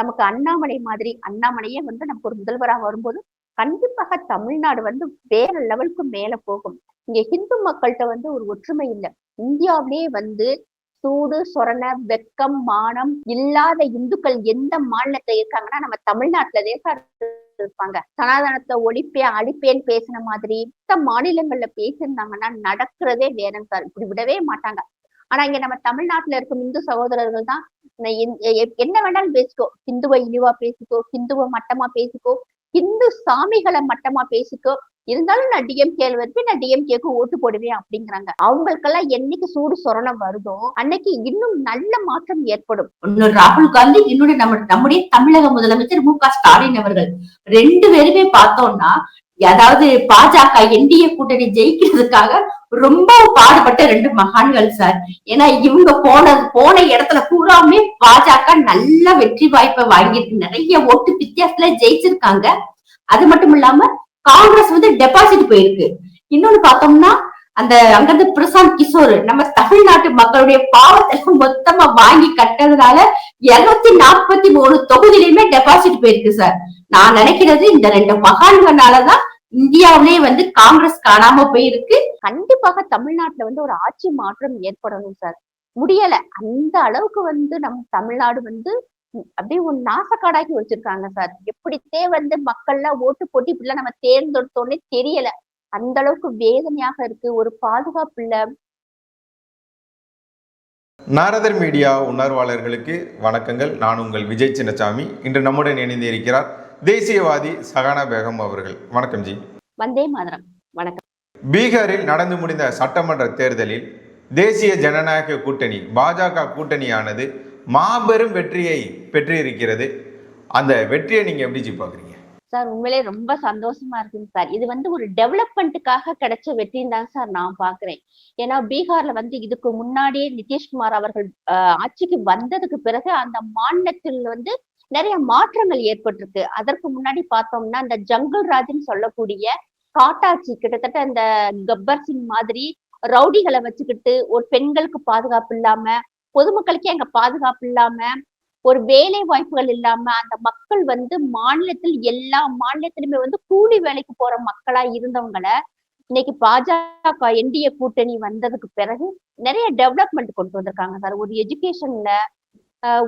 நமக்கு அண்ணாமலை மாதிரி அண்ணாமலையே வந்து நமக்கு ஒரு முதல்வராக வரும்போது கண்டிப்பாக தமிழ்நாடு வந்து வேற லெவலுக்கு மேல போகும். இங்க ஹிந்து மக்கள்கிட்ட வந்து ஒரு ஒற்றுமை இல்லை. இந்தியாவிலேயே வந்து சூடு சொரண வெக்கம் மானம் இல்லாத இந்துக்கள் எந்த மாநிலத்துல இருக்காங்கன்னா நம்ம தமிழ்நாட்டுலதே இருப்பாங்க. சனாதனத்தை ஒழிப்பே அழிப்பேன்னு பேசின மாதிரி மத்த மாநிலங்கள்ல பேசியிருந்தாங்கன்னா நடக்கிறதே வேணும் சார். இப்படி விடவே மாட்டாங்க. ஆனா இங்க நம்ம தமிழ்நாட்டுல இருக்கும் இந்து சகோதரர்கள் தான் என்ன வேணாலும் பேசிக்கோ. ஹிந்துவை இழிவா பேசிக்கோ ஹிந்துவை மட்டமா பேசிக்கோ ஹிந்து சாமிகளை மட்டமா பேசிக்கோ. இருந்தாலும் நான் டிஎம்கே வருவேன் நான் டிஎம்கேக்கு ஓட்டு போடுவேன் அப்படிங்கிறாங்க. அவங்களுக்கெல்லாம் என்னைக்கு சூடு சொரணம் வருதோ அன்னைக்கு இன்னும் நல்ல மாற்றம் ஏற்படும். இன்னொரு ராகுல் காந்தி இன்னொரு நம்ம நம்முடைய தமிழக முதலமைச்சர் மு க ஸ்டாலின் அவர்கள் ரெண்டு பேருமே பார்த்தோம்னா அதாவது பாஜக என்டிஏ கூட்டணி ஜெயிக்கிறதுக்காக ரொம்ப பாடுபட்ட ரெண்டு மகான்கள் சார். ஏன்னா இவங்க போன போன இடத்துல பூராமே பாஜக நல்ல வெற்றி வாய்ப்பை வாங்கிட்டு நிறைய ஓட்டு வித்தியாசத்துல ஜெயிச்சிருக்காங்க. அது மட்டும் இல்லாம காங்கிரஸ் வந்து டெபாசிட் போயிருக்கு. இன்னொன்னு பார்த்தோம்னா அந்த அங்கிருந்து பிரசாந்த் கிஷோர் நம்ம தமிழ்நாட்டு மக்களுடைய பாவத்தை மொத்தமா வாங்கி கட்டதுனால இருநூத்தி நாற்பத்தி மூணு தொகுதியிலுமே டெபாசிட் போயிருக்கு சார். நான் நினைக்கிறது இந்த ரெண்டு மகான்களாலதான் இந்தியாவிலே வந்து காங்கிரஸ் காணாம போயிருக்கு. கண்டிப்பாக தமிழ்நாட்டுல வந்து ஒரு ஆட்சி மாற்றம் ஏற்படணும் சார். முடியல. அந்த அளவுக்கு வந்து நம் தமிழ்நாடு வந்து அப்படியே ஒரு நாசக்காடாக்கி வச்சிருக்காங்க சார். எப்படித்தே வந்து மக்கள்லாம் ஓட்டு போட்டு இப்படிலாம் நம்ம தேர்ந்தெடுத்தோன்னே தெரியல. அந்த அளவுக்கு வேதனையாக இருக்கு. ஒரு பாதுகாப்பு இல்ல. நாரதர் மீடியா உணர்வாளர்களுக்கு வணக்கங்கள். நான் உங்கள் விஜய் சின்னசாமி. இன்று நம்முடன் இணைந்து இருக்கிறார் தேசியவாதி சகானா பேகம் அவர்கள். வணக்கம் ஜி. வந்தே மாதிரம். வணக்கம். பீகாரில் நடந்து முடிந்த சட்டமன்ற தேர்தலில் தேசிய ஜனநாயக கூட்டணி பாஜக கூட்டணியானது மாபெரும் வெற்றியை பெற்றிருக்கிறது. அந்த வெற்றியை நீங்க எப்படி ஜி பாக்குறீங்க சார் உண்மையிலே ரொம்ப சந்தோஷமா இருக்குங்க சார். இது வந்து ஒரு டெவலப்மெண்ட்டுக்காக கிடைச்ச வெற்றின்னு தான் சார் நான் பாக்குறேன் ஏன்னா பீகார்ல வந்து இதுக்கு முன்னாடியே நிதிஷ்குமார் அவர்கள் ஆட்சிக்கு வந்ததுக்கு பிறகு அந்த மாநிலத்தில் வந்து நிறைய மாற்றங்கள் ஏற்பட்டிருக்கு. அதற்கு முன்னாடி பார்த்தோம்னா இந்த ஜங்கல் ராஜ்னு சொல்லக்கூடிய காட்டாட்சி கிட்டத்தட்ட இந்த கப்பர் சிங் மாதிரி ரவுடிகளை வச்சுக்கிட்டு ஒரு பெண்களுக்கு பாதுகாப்பு இல்லாம பொதுமக்களுக்கே அங்க பாதுகாப்பு இல்லாம ஒரு வேலை வாய்ப்புகள் இல்லாம அந்த மக்கள் வந்து மாநிலத்தில் எல்லா மாநிலத்திலுமே வந்து கூலி வேலைக்கு போற மக்களா இருந்தவங்களை இன்னைக்கு பாஜக என்டிய கூட்டணி வந்ததுக்கு பிறகு நிறைய டெவலப்மெண்ட் கொண்டு வந்திருக்காங்க சார். ஒரு எஜுகேஷன்ல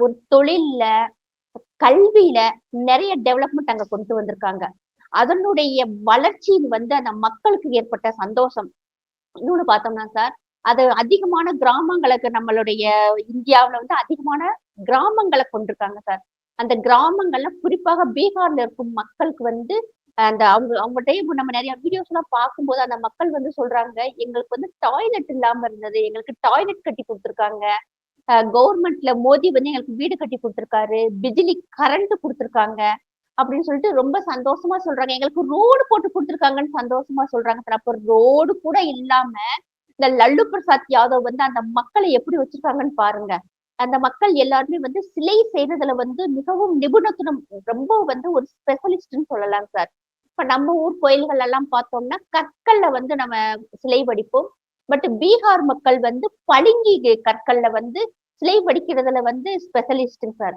ஒரு தொழில்ல கல்வியில நிறைய டெவலப்மெண்ட் அங்க கொண்டு வந்திருக்காங்க. அதனுடைய வளர்ச்சியில் வந்து அந்த மக்களுக்கு ஏற்பட்ட சந்தோஷம். இன்னொன்னு பார்த்தோம்னா சார் அது அதிகமான கிராமங்களுக்கு நம்மளுடைய இந்தியாவில வந்து அதிகமான கிராமங்களை கொண்டிருக்காங்க சார் அந்த கிராமங்கள்ல குறிப்பாக பீகார்ல இருக்கும் மக்களுக்கு வந்து அந்த அவங்க அவங்ககிட்ட நம்ம நிறைய வீடியோஸ் எல்லாம் பார்க்கும்போது அந்த மக்கள் வந்து சொல்றாங்க எங்களுக்கு வந்து டாய்லெட் இல்லாம இருந்தது எங்களுக்கு டாய்லெட் கட்டி கொடுத்துருக்காங்க. கவர்மெண்ட்ல மோடி வந்து எங்களுக்கு வீடு கட்டி கொடுத்துருக்காரு பிஜிலி கரண்ட் கொடுத்துருக்காங்க அப்படின்னு சொல்லிட்டு ரொம்ப சந்தோஷமா சொல்றாங்க. எங்களுக்கு ரோடு போட்டு கொடுத்துருக்காங்கன்னு சந்தோஷமா சொல்றாங்க. சார் அப்ப ரோடு கூட இல்லாம இந்த லல்லு பிரசாத் யாதவ் வந்து அந்த மக்களை எப்படி வச்சிருக்காங்கன்னு பாருங்க. அந்த மக்கள் எல்லாருமே வந்து சிலை செய்யறதுல வந்து மிகவும் நிபுணத்துவம் ரொம்ப வந்து ஒரு ஸ்பெஷலிஸ்ட்னு சொல்லலாம் சார். இப்ப நம்ம ஊர் கோயில்கள் எல்லாம் பார்த்தோம்னா கற்கல்ல வந்து நம்ம சிலை வடிப்போம். பட் பீகார் மக்கள் வந்து பளிங்கி கற்கள்ல வந்து சிலை வடிக்கிறதுல வந்து ஸ்பெஷலிஸ்ட் சார்.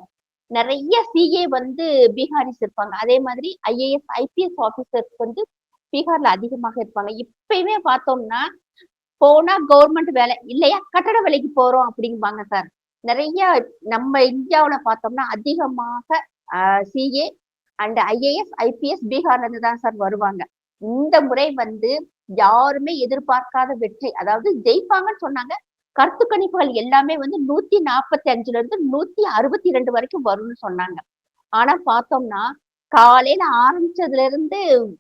நிறைய சிஏ வந்து பீகாரிஸ் இருப்பாங்க. அதே மாதிரி ஐஏஎஸ் ஐபிஎஸ் ஆபீசர்ஸ் வந்து பீகார்ல அதிகமாக இருப்பாங்க. இப்பயுமே பார்த்தோம்னா போனா கவர்மெண்ட் வேலை இல்லையா? கட்டட வேலைக்கு போறோம் அப்படிம்பாங்க சார். நிறைய நம்ம இந்தியாவில பார்த்தோம்னா அதிகமாக சிஏ அண்ட் ஐஏஎஸ் ஐபிஎஸ் பீகார்ல இருந்து தான் சார் வருவாங்க. இந்த முறை வந்து யாருமே எதிர்பார்க்காத வெற்றி. அதாவது ஜெயிப்பாங்கன்னு சொன்னாங்க. கருத்து கணிப்புகள் எல்லாமே வந்து நூத்தி நாற்பத்தி அஞ்சுல இருந்து நூத்தி அறுபத்தி ரெண்டு வரைக்கும் வரும்னு சொன்னாங்க. ஆனா பார்த்தோம்னா காலையில ஆரம்பிச்சதுல இருந்து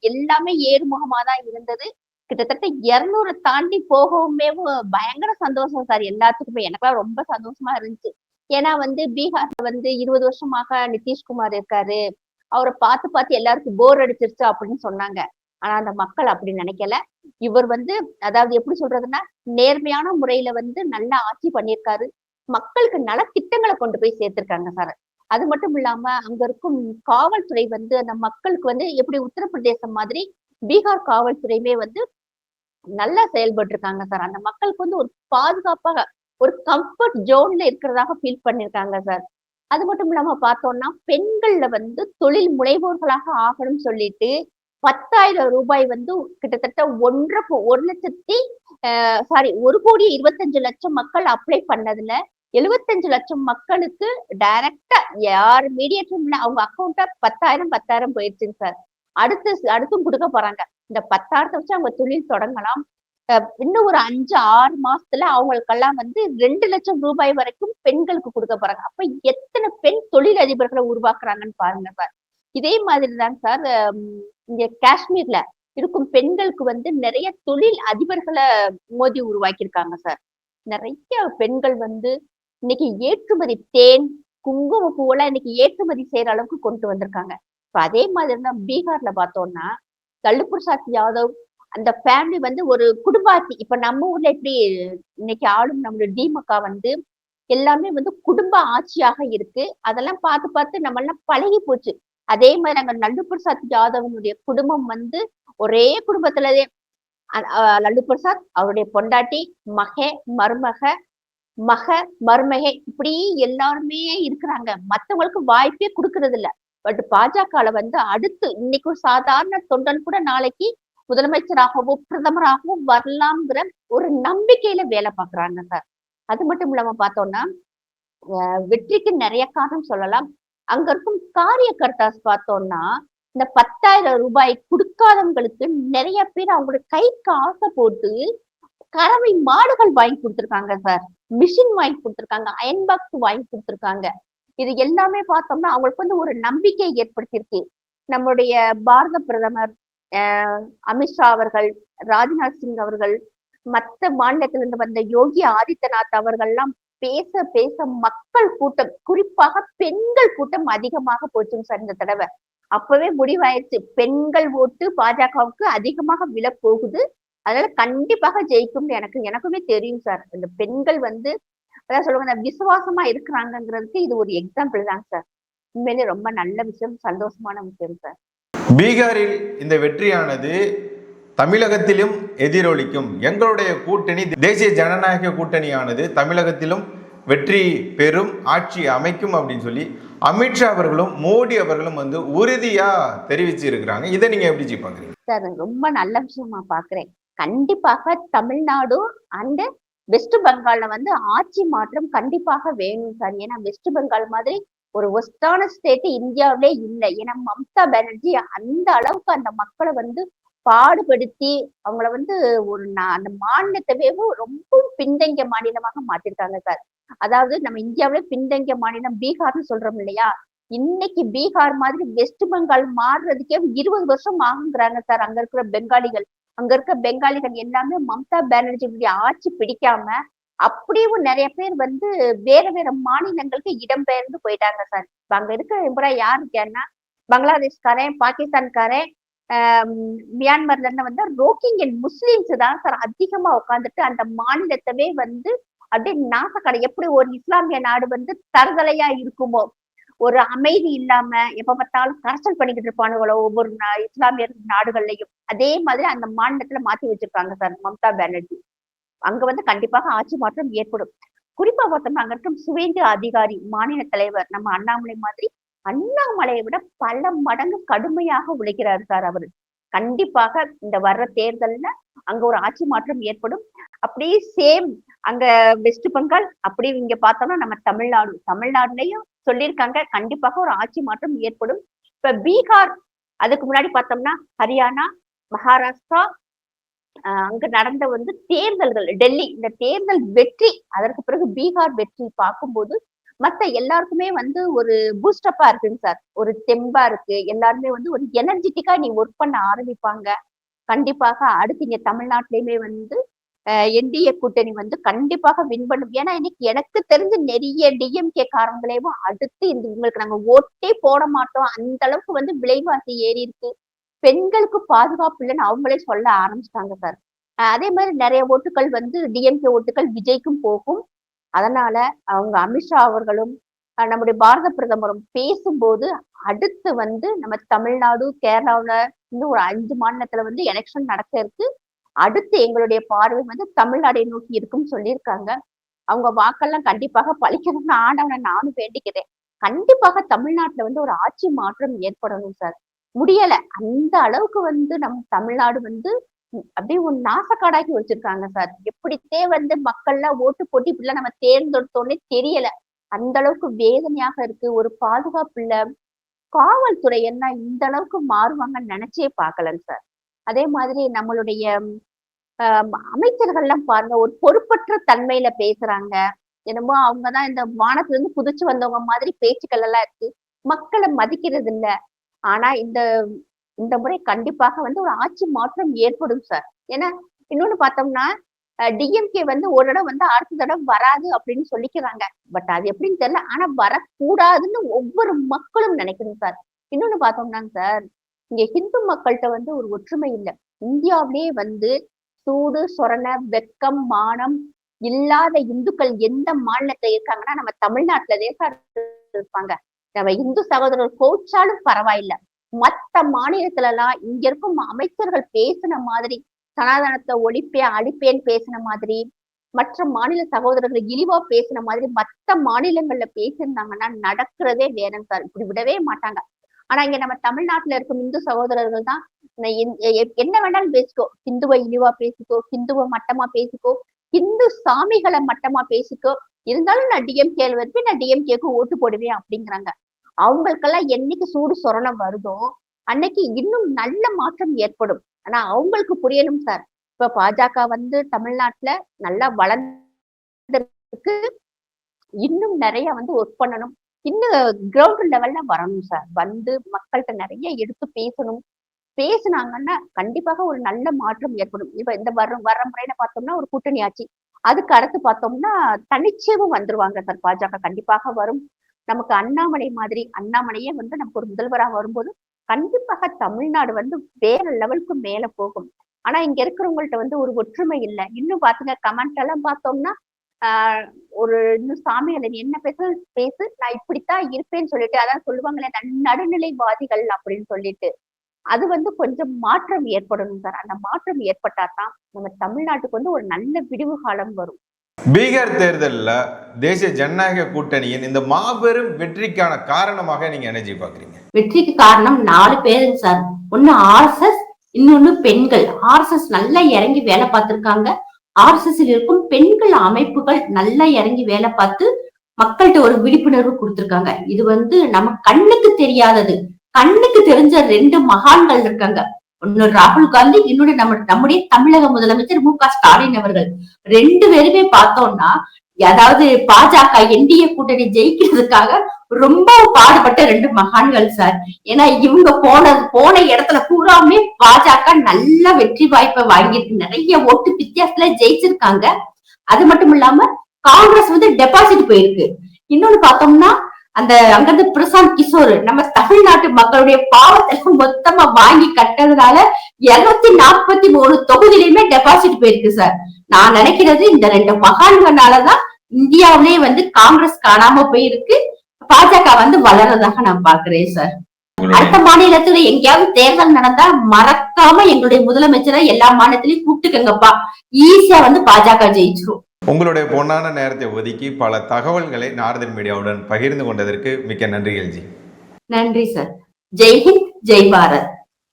எல்லாமே ஏறுமுகமா தான் இருந்தது. கிட்டத்தட்ட இருநூறு தாண்டி போகவுமே பயங்கர சந்தோஷம் சார் எல்லாத்துக்குமே. எனக்கெல்லாம் ரொம்ப சந்தோஷமா இருந்துச்சு. ஏன்னா வந்து பீகார்ல வந்து இருபது வருஷமாக நிதிஷ்குமார் இருக்காரு. அவரை பார்த்து பார்த்து எல்லாருக்கும் போர் அடிச்சிருச்சு அப்படின்னு சொன்னாங்க. ஆனா அந்த மக்கள் அப்படி நினைக்கல. இவர் வந்து அதாவது எப்படி சொல்றதுன்னா நேர்மையான முறையில வந்து நல்லா ஆட்சி பண்ணியிருக்காரு. மக்களுக்கு நல திட்டங்களை கொண்டு போய் சேர்த்திருக்காங்க சார். அது மட்டும் இல்லாம அங்க இருக்கும் காவல்துறை வந்து அந்த மக்களுக்கு வந்து எப்படி உத்தரப்பிரதேசம் மாதிரி பீகார் காவல்துறையுமே வந்து நல்லா செயல்பட்டு இருக்காங்க சார். அந்த மக்களுக்கு வந்து ஒரு பாதுகாப்பாக ஒரு கம்ஃபர்ட் ஜோன்ல இருக்கிறதாக ஃபீல் பண்ணிருக்காங்க சார். அது மட்டும் இல்லாம பார்த்தோம்னா பெண்கள்ல வந்து தொழில் முனைவோர்களாக ஆகணும்னு சொல்லிட்டு பத்தாயிரம் ரூபாய் வந்து கிட்டத்தட்ட ஒன்றரை ஒரு லட்சத்தி சாரி ஒரு கோடி இருபத்தஞ்சு லட்சம் மக்கள் அப்ளை பண்ணதுல எழுபத்தஞ்சு லட்சம் மக்களுக்கு டைரக்டா யார் மீடியேட்டரும் அவங்க அக்கௌண்ட்டா பத்தாயிரம் பத்தாயிரம் போயிடுச்சுங்க சார் அடுத்து அடுத்தும் கொடுக்க போறாங்க. இந்த பத்தாயிரத்தை வச்சு அவங்க தொழில் தொடங்கலாம். இன்னும் ஒரு அஞ்சு ஆறு மாசத்துல அவங்களுக்கெல்லாம் வந்து ரெண்டு லட்சம் ரூபாய் வரைக்கும் பெண்களுக்கு கொடுக்க போறாங்க. அப்ப எத்தனை பெண் தொழில் அதிபர்களை உருவாக்குறாங்கன்னு பாருங்க சார் இதே மாதிரி தான் சார் இங்க காஷ்மீர்ல இருக்கும் பெண்களுக்கு வந்து நிறைய தொழில் அதிபர்களை மோதி உருவாக்கியிருக்காங்க சார். நிறைய பெண்கள் வந்து இன்னைக்கு ஏற்றுமதி தேன் குங்கும பூவெல்லாம் இன்னைக்கு ஏற்றுமதி செய்யற அளவுக்கு கொண்டு வந்திருக்காங்க. இப்ப அதே மாதிரி தான் பீகார்ல பார்த்தோம்னா லல்லு பிரசாத் யாதவ் அந்த ஃபேமிலி வந்து ஒரு குடும்பாட்சி இப்ப நம்ம ஊர்ல எப்படி இன்னைக்கு ஆளும் நம்மளோட திமுக வந்து எல்லாமே வந்து குடும்ப ஆட்சியாக இருக்கு. அதெல்லாம் பார்த்து பார்த்து நம்ம எல்லாம் பழகி போச்சு. அதே மாதிரி அங்க லல்லு பிரசாத் யாதவனுடைய குடும்பம் வந்து ஒரே குடும்பத்துலதே. அஹ் லல்லு பிரசாத் அவருடைய பொண்டாட்டி மக மருமக மக மருமகை இப்படி எல்லாருமே இருக்கிறாங்க. மத்தவங்களுக்கு வாய்ப்பே கொடுக்கறது இல்ல பட் பாஜகல வந்து அடுத்து இன்னைக்கு ஒரு சாதாரண தொண்டன் கூட நாளைக்கு முதலமைச்சராகவோ பிரதமராகவோ வரலாம்ங்கிற ஒரு நம்பிக்கையில வேலை பாக்குறாங்க சார் அது மட்டும் இல்லாம பார்த்தோம்னா அஹ் வெற்றிக்கு நிறைய காரணம் சொல்லலாம். அங்க இருக்கும் காரியகர்த்தாஸ் பார்த்தோம்னா இந்த பத்தாயிரம் ரூபாய் கொடுக்காதவங்களுக்கு நிறைய பேர் அவங்களோட கைக்கு ஆசை போட்டு கறவை மாடுகள் வாங்கி கொடுத்துருக்காங்க சார். மிஷின் வாங்கி கொடுத்துருக்காங்க. அயன் பாக்ஸ் வாங்கி கொடுத்துருக்காங்க. இது எல்லாமே பார்த்தோம்னா அவங்களுக்கு வந்து ஒரு நம்பிக்கை ஏற்படுத்தியிருக்கு. நம்முடைய பாரத பிரதமர் அமித்ஷா அவர்கள் ராஜ்நாத் சிங் அவர்கள் மற்ற மாநிலத்திலிருந்து வந்த யோகி ஆதித்யநாத் அவர்கள்லாம் பேச பேச மக்கள் கூட்டம் குறிப்பாக பெண்கள் கூட்டம் அதிகமாக போச்சுங்க சார் இந்த தடவை. அப்பவே முடிவாயிருச்சு. பெண்கள் ஓட்டு பாஜகவுக்கு அதிகமாக விழ போகுது. அதனால கண்டிப்பாக ஜெயிக்கும்னு எனக்கு எனக்குமே தெரியும் சார். இந்த பெண்கள் வந்து அதான் சொல்லுவாங்க விசுவாசமா இருக்கிறாங்கிறதுக்கு இது ஒரு எக்ஸாம்பிள் தான் சார். உண்மையிலே ரொம்ப நல்ல விஷயம் சந்தோஷமான விஷயம் சார். பீகாரில் இந்த வெற்றியானது தமிழகத்திலும் எதிரொலிக்கும் எங்களுடைய கூட்டணி தேசிய ஜனநாயக கூட்டணியானது தமிழகத்திலும் வெற்றி பெறும் ஆட்சி அமைக்கும் அப்படின்னு சொல்லி அமித்ஷா அவர்களும் மோடி அவர்களும் வந்து உறுதியா தெரிவிச்சு இருக்கிறாங்க இதை நீங்க எப்படி ஜி பாக்குறீங்க? சார் ரொம்ப நல்ல விஷயமா பாக்குறேன். கண்டிப்பாக தமிழ்நாடு அண்ட் வெஸ்ட் பெங்கால்ல வந்து ஆட்சி மாற்றம் கண்டிப்பாக வேணும் சார். ஏன்னா வெஸ்ட் பெங்கால் மாதிரி ஒரு ஒஸ்டான ஸ்டேட் இந்தியாவிலே இல்லை. ஏன்னா மம்தா பானர்ஜி அந்த அளவுக்கு அந்த மக்களை வந்து பாடுபடுத்தி அவங்கள வந்து ஒரு நா- அந்த மாநிலத்தவே ரொம்ப பின்தங்கிய மாநிலமாக மாத்திருக்காங்க சார். அதாவது நம்ம இந்தியாவிலே பின்தங்கிய மாநிலம் பீகார்னு சொல்றோம் இல்லையா? இன்னைக்கு பீகார் மாதிரி வெஸ்ட் பெங்கால் மாறுறதுக்கே இருபது வருஷம் ஆகுங்கிறாங்க சார். அங்க இருக்கிற பெங்காலிகள். அங்க இருக்க பெங்காலிகள் எல்லாமே மம்தா பானர்ஜியுடைய ஆட்சி பிடிக்காம அப்படியும் நிறைய பேர் வந்து வேற வேற மாநிலங்களுக்கு இடம்பெயர்ந்து போயிட்டாங்க சார். இப்ப அங்க இருக்கிற எம்பரா யார் இருக்கேன்னா பங்களாதேஷ்காரன் பாகிஸ்தான்காரன் மியான்மர்ல இருந்து வந்து ரோக்கிங்கன் முஸ்லிம்ஸ் தான் சார் அதிகமா உட்காந்துட்டு அந்த மாநிலத்தவே வந்து அப்படியே நாசக்கடை எப்படி ஒரு இஸ்லாமிய நாடு வந்து தரதலையா இருக்குமோ? ஒரு அமைதி இல்லாம எப்ப பார்த்தாலும் கரைச்சல் பண்ணிக்கிட்டு இருப்பானுங்களோ ஒவ்வொரு நா- இஸ்லாமிய நாடுகள்லயும். அதே மாதிரி அந்த மாநிலத்துல மாத்தி வச்சிருக்காங்க சார் மம்தா பானர்ஜி. அங்க வந்து கண்டிப்பாக ஆட்சி மாற்றம் ஏற்படும். குறிப்பா பார்த்தோம்னா அங்க இருக்கும் சுவேந்து அதிகாரி மாநில தலைவர் நம்ம அண்ணாமலை மாதிரி அண்ணாமலையை விட பல மடங்கு கடுமையாக உழைக்கிறார் சார் அவரு. கண்டிப்பாக இந்த வர்ற தேர்தல்ல அங்க ஒரு ஆட்சி மாற்றம் ஏற்படும். அப்படியே சேம் அங்க வெஸ்ட் பெங்கால் அப்படி இங்க பார்த்தோம்னா நம்ம தமிழ்நாடு. தமிழ்நாடுலயும் சொல்லியிருக்காங்க கண்டிப்பாக ஒரு ஆட்சி மாற்றம் ஏற்படும். இப்ப பீகார் அதுக்கு முன்னாடி பார்த்தோம்னா ஹரியானா மகாராஷ்டிரா அங்க நடந்த வந்து தேர்தல்கள் டெல்லி இந்த தேர்தல் வெற்றி அதற்கு பிறகு பீகார் வெற்றி பார்க்கும்போது மத்த எல்லாருக்குமே வந்து ஒரு பூஸ்டப்பா இருக்குங்க சார். ஒரு தெம்பா இருக்கு. எல்லாருமே வந்து ஒரு எனர்ஜெட்டிக்கா நீ ஒர்க் பண்ண ஆரம்பிப்பாங்க. கண்டிப்பாக அடுத்து இங்க தமிழ்நாட்டிலயுமே வந்து என்டிஏ கூட்டணி வந்து கண்டிப்பாக வின் பண்ணும். ஏன்னா இன்னைக்கு எனக்கு தெரிஞ்ச நிறைய டிஎம்கே காரங்களையும் அடுத்து இந்த இவங்களுக்கு நாங்க ஓட்டே போட மாட்டோம். அந்த அளவுக்கு வந்து விலைவாசி ஏறி இருக்கு. பெண்களுக்கு பாதுகாப்பு இல்லைன்னு அவங்களே சொல்ல ஆரம்பிச்சிட்டாங்க சார். அதே மாதிரி நிறைய ஓட்டுகள் வந்து டிஎம்கே ஓட்டுகள் விஜய்க்கும் போகும். அதனால அவங்க அமித்ஷா அவர்களும் நம்முடைய பாரத பிரதமரும் பேசும்போது அடுத்து வந்து நம்ம தமிழ்நாடு கேரளாவில் இன்னும் ஒரு அஞ்சு மாநிலத்துல வந்து எலெக்ஷன் நடக்க இருக்கு. அடுத்து எங்களுடைய பார்வை வந்து தமிழ்நாடை நோக்கி இருக்கும்னு சொல்லியிருக்காங்க. அவங்க வாக்கெல்லாம் கண்டிப்பாக பழிக்கணும்னு ஆண்டவனை நானும் வேண்டிக்கிறேன். கண்டிப்பாக தமிழ்நாட்டுல வந்து ஒரு ஆட்சி மாற்றம் ஏற்படணும் சார். முடியல. அந்த அளவுக்கு வந்து நம் தமிழ்நாடு வந்து அப்படியே ஒரு நாசக்காடாக்கி வச்சிருக்காங்க சார். எப்படித்தே வந்து மக்கள்லாம் ஓட்டு போட்டு இப்படிலாம் நம்ம தேர்ந்தெடுத்தோன்னே தெரியல. அந்த அளவுக்கு வேதனையாக இருக்கு. ஒரு பாதுகாப்பு இல்ல. காவல்துறை என்ன இந்த அளவுக்கு மாறுவாங்கன்னு நினைச்சே பார்க்கலங்க சார். அதே மாதிரி நம்மளுடைய ஆஹ் அமைச்சர்கள்லாம் பாருங்க ஒரு பொறுப்பற்ற தன்மையில பேசுறாங்க. என்னமோ அவங்கதான் இந்த வானத்துல இருந்து குதிச்சு வந்தவங்க மாதிரி பேச்சுக்கள் எல்லாம் இருக்கு. மக்களை மதிக்கிறது இல்ல ஆனா இந்த இந்த முறை கண்டிப்பாக வந்து ஒரு ஆட்சி மாற்றம் ஏற்படும் சார் ஏன்னா இன்னொன்னு பார்த்தோம்னா டிஎம்கே வந்து ஒரு தடவை வந்து அடுத்த தடவை வராது அப்படின்னு சொல்லிக்கிறாங்க. பட் அது எப்படின்னு தெரியல. ஆனா வரக்கூடாதுன்னு ஒவ்வொரு மக்களும் நினைக்கணும் சார் இன்னொன்னு பார்த்தோம்னாங்க சார் இங்க ஹிந்து மக்கள்கிட்ட வந்து ஒரு ஒற்றுமை இல்லை. இந்தியாவிலேயே வந்து சூடு சொரண வெக்கம் மானம் இல்லாத இந்துக்கள் எந்த மாநிலத்துல இருக்காங்கன்னா நம்ம தமிழ்நாட்டுலதே சார் இருப்பாங்க. நம்ம இந்து சகோதரர் கோச்சாலும் பரவாயில்ல. மத்த மாநிலத்துல எல்லாம் இங்க இருக்கும் அமைச்சர்கள் பேசின மாதிரி சனாதனத்தை ஒழிப்பேன் அழிப்பேன் பேசின மாதிரி மற்ற மாநில சகோதரர்கள் இழிவா பேசின மாதிரி மத்த மாநிலங்கள்ல பேசியிருந்தாங்கன்னா நடக்கிறதே வேணும் சார். இப்படி விடவே மாட்டாங்க. ஆனா இங்க நம்ம தமிழ்நாட்டுல இருக்கும் இந்து சகோதரர்கள் தான் என்ன வேணாலும் பேசிக்கோ. ஹிந்துவை இழிவா பேசிக்கோ ஹிந்துவை மட்டமா பேசிக்கோ ஹிந்து சாமிகளை மட்டமா பேசிக்கோ. இருந்தாலும் நான் டிஎம்கே வரைக்கும் நான் டிஎம்கேக்கு ஓட்டு போடுவேன் அப்படிங்கிறாங்க. அவங்களுக்கெல்லாம் என்னைக்கு சூடு சொரணம் வருதோ அன்னைக்கு இன்னும் நல்ல மாற்றம் ஏற்படும். ஆனா அவங்களுக்கு புரியணும் சார். இப்ப பாஜக வந்து தமிழ்நாட்டுல நல்லா வளர்ந்துருக்கு. இன்னும் நிறைய வந்து ஒர்க் பண்ணணும். இன்னும் கிரவுண்ட் லெவல்ல வரணும் சார். வந்து மக்கள்கிட்ட நிறைய எடுத்து பேசணும். பேசுனாங்கன்னா கண்டிப்பாக ஒரு நல்ல மாற்றம் ஏற்படும். இப்ப இந்த வர வர முறையில பார்த்தோம்னா ஒரு கூட்டணி ஆட்சி. அதுக்கு அடுத்து பார்த்தோம்னா தனிச்சேவும் வந்துருவாங்க சார். பாஜக கண்டிப்பாக வரும். நமக்கு அண்ணாமலை மாதிரி அண்ணாமலையே வந்து நமக்கு ஒரு முதல்வராக வரும்போது கண்டிப்பாக தமிழ்நாடு வந்து வேற லெவலுக்கு மேல போகும். ஆனா இங்க இருக்கிறவங்கள்ட்ட வந்து ஒரு ஒற்றுமை இல்லை. இன்னும் பாத்துங்க கமெண்ட் எல்லாம் பார்த்தோம்னா ஆஹ் ஒரு இன்னும் சாமிகளை நீ என்ன பேச பேசு நான் இப்படித்தான் இருப்பேன்னு சொல்லிட்டு அதான் சொல்லுவாங்களே நடுநிலைவாதிகள் அப்படின்னு சொல்லிட்டு. அது வந்து கொஞ்சம் மாற்றம் ஏற்படணும் சார். அந்த மாற்றம் ஏற்பட்டா தான் நம்ம தமிழ்நாட்டுக்கு வந்து ஒரு நல்ல விடிவு காலம் வரும். பீகார் தேர்தலில் தேசிய ஜனநாயக கூட்டணியின் இந்த மாபெரும் வெற்றிக்கான காரணமாக நீங்க என்ன பாக்குறீங்க. வெற்றிக்கு காரணம் நாலு பேருங்க சார். ஒண்ணு ஆர்எஸ்எஸ் இன்னொன்னு பெண்கள். ஆர்எஸ்எஸ் நல்லா இறங்கி வேலை பார்த்திருக்காங்க. ஆர்எஸ்எஸ் இருக்கும் பெண்கள் அமைப்புகள் நல்லா இறங்கி வேலை பார்த்து மக்கள்கிட்ட ஒரு விழிப்புணர்வு கொடுத்திருக்காங்க. இது வந்து நம்ம கண்ணுக்கு தெரியாதது. கண்ணுக்கு தெரிஞ்ச ரெண்டு மகான்கள் இருக்காங்க. ஒன்னு ராகுல் காந்தி இன்னொன்னு நம்ம நம்முடைய தமிழக முதலமைச்சர் மு க ஸ்டாலின் அவர்கள். ரெண்டு பேருமே பார்த்தோம்னா அதாவது பாஜக என்டிஏ கூட்டணி ஜெயிக்கிறதுக்காக ரொம்ப பாடுபட்ட ரெண்டு மகான்கள் சார் ஏன்னா இவங்க போன போன இடத்துல பூராமே பாஜக நல்ல வெற்றி வாய்ப்பை வாங்கிட்டு நிறைய ஓட்டு வித்தியாசத்துல ஜெயிச்சிருக்காங்க. அது மட்டும் இல்லாம காங்கிரஸ் வந்து டெபாசிட் போயிருக்கு. இன்னொன்னு பார்த்தோம்னா அந்த அங்கிருந்து பிரசாந்த் கிஷோர் நம்ம தமிழ்நாட்டு மக்களுடைய பாவத்தை மொத்தமா வாங்கி கட்டதுனால இருநூத்தி நாற்பத்தி மூணு தொகுதியிலுமே டெபாசிட் போயிருக்கு சார் நான் நினைக்கிறது இந்த ரெண்டு மகான்களாலதான் இந்தியாவிலேயே வந்து காங்கிரஸ் காணாம போயிருக்கு. பாஜக வந்து வளர்றதாக நான் பாக்குறேன் சார் அடுத்த மாநிலத்துல எங்கேயாவது தேர்தல் நடந்தா மறக்காம எங்களுடைய முதலமைச்சரை எல்லா மாநிலத்திலயும் கூப்பிட்டுக்கங்கப்பா. ஈஸியா வந்து பாஜக ஜெயிச்சிரும். உங்களுடைய பொன்னான நேரத்தை ஒதுக்கி பல தகவல்களை நாரதன் மீடியாவுடன் பகிர்ந்து கொண்டதற்கு மிக்க நன்றிகள் ஜி நன்றி சார். ஜெய்ஹிந்த் ஜெய் பாரத்.